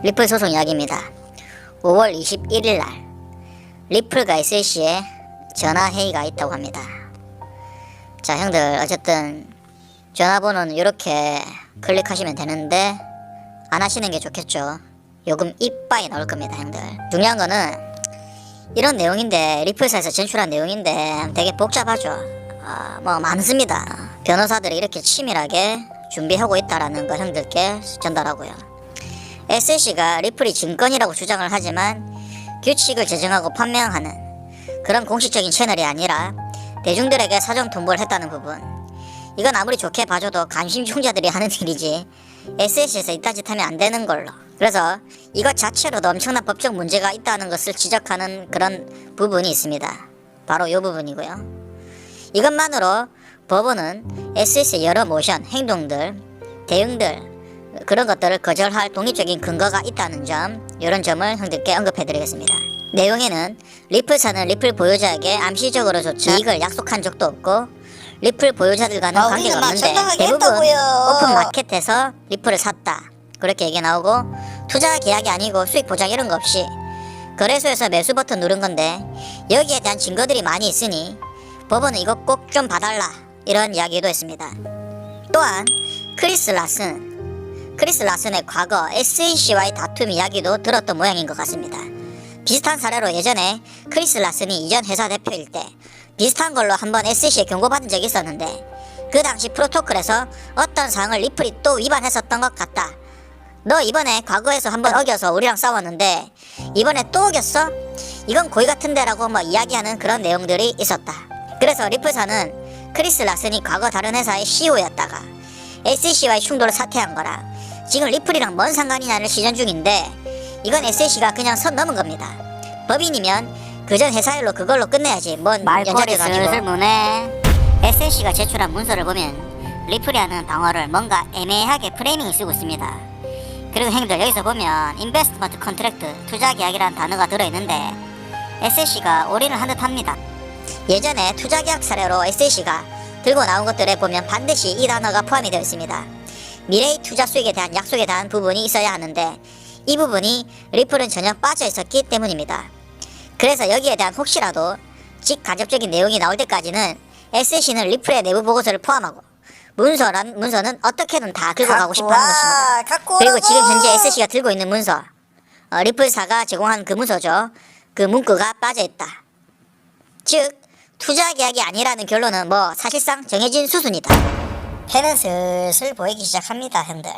리플 소송 이야기입니다. 5월 21일 날 리플과 SC에 전화 회의가 있다고 합니다. 자, 형들 어쨌든 전화번호는 이렇게 클릭하시면 되는데 안 하시는 게 좋겠죠. 요금 이빠이 나올 겁니다, 형들. 중요한 거는 이런 내용인데 리플사에서 제출한 내용인데 되게 복잡하죠. 아, 뭐 많습니다. 변호사들이 이렇게 치밀하게 준비하고 있다라는 걸 형들께 전달하고요. SC가 리플이 증권이라고 주장을 하지만 규칙을 제정하고 판명하는 그런 공식적인 채널이 아니라 대중들에게 사정 통보를 했다는 부분. 이건 아무리 좋게 봐줘도 감심중자들이 하는 일이지 SC에서 이딴 짓 하면 안 되는 걸로. 그래서 이것 자체로도 엄청난 법적 문제가 있다는 것을 지적하는 그런 부분이 있습니다. 바로 이 부분이고요. 이것만으로 법원은 SS의 여러 모션, 행동들, 대응들 그런 것들을 거절할 독립적인 근거가 있다는 점 이런 점을 형들께 언급해드리겠습니다. 내용에는 리플사는 리플 보유자에게 암시적으로조차 이익을 약속한 적도 없고 리플 보유자들과는 아, 관계가 없는데 대부분. 오픈 마켓에서 리플을 샀다 그렇게 얘기 나오고 투자 계약이 아니고 수익 보장 이런 거 없이 거래소에서 매수 버튼 누른 건데 여기에 대한 증거들이 많이 있으니 법원은 이거 꼭 좀 봐달라 이런 이야기도 했습니다. 또한 크리스 라슨 크리스 라슨의 과거 SNC와의 다툼 이야기도 들었던 모양인 것 같습니다. 비슷한 사례로 예전에 크리스 라슨이 이전 회사 대표일 때 비슷한 걸로 한번 SC에 경고받은 적이 있었는데 그 당시 프로토콜에서 어떤 사항을 리플이 또 위반했었던 것 같다. 너 이번에 과거에서 한번 어겨서 우리랑 싸웠는데 이번에 또 어겼어? 이건 고의 같은데 라고 뭐 이야기하는 그런 내용들이 있었다. 그래서 리플사는 크리스 라슨이 과거 다른 회사의 CEO였다가 SC와의 충돌을 사퇴한 거라 지금 리플이랑 뭔 상관이냐를 시전 중인데 이건 SC가 그냥 선 넘은 겁니다. 법인이면 그전 회사 일로 그걸로 끝내야지 뭔 말꼬리 연장도 아니고. 슬슬 무네. SC가 제출한 문서를 보면 리플이 하는 방어를 뭔가 애매하게 프레이밍 쓰고 있습니다. 그리고 형들 여기서 보면 인베스트먼트 컨트랙트 투자 계약이라는 단어가 들어있는데 SC가 올인을 한 듯합니다. 예전에 투자 계약 사례로 SC가 들고 나온 것들에 보면 반드시 이 단어가 포함이 되어 있습니다. 미래의 투자 수익에 대한 약속에 대한 부분이 있어야 하는데 이 부분이 리플은 전혀 빠져 있었기 때문입니다. 그래서 여기에 대한 혹시라도 직간접적인 내용이 나올 때까지는 SC는 리플의 내부 보고서를 포함하고 문서란 문서는 어떻게든 다 들고 가고 싶어 하는 것입니다. 그리고. 지금 현재 SC가 들고 있는 문서, 어, 리플사가 제공한 그 문서죠. 그 문구가 빠져 있다. 즉 투자 계약이 아니라는 결론은 뭐 사실상 정해진 수순이다. 해는 슬슬 보이기 시작합니다, 형들.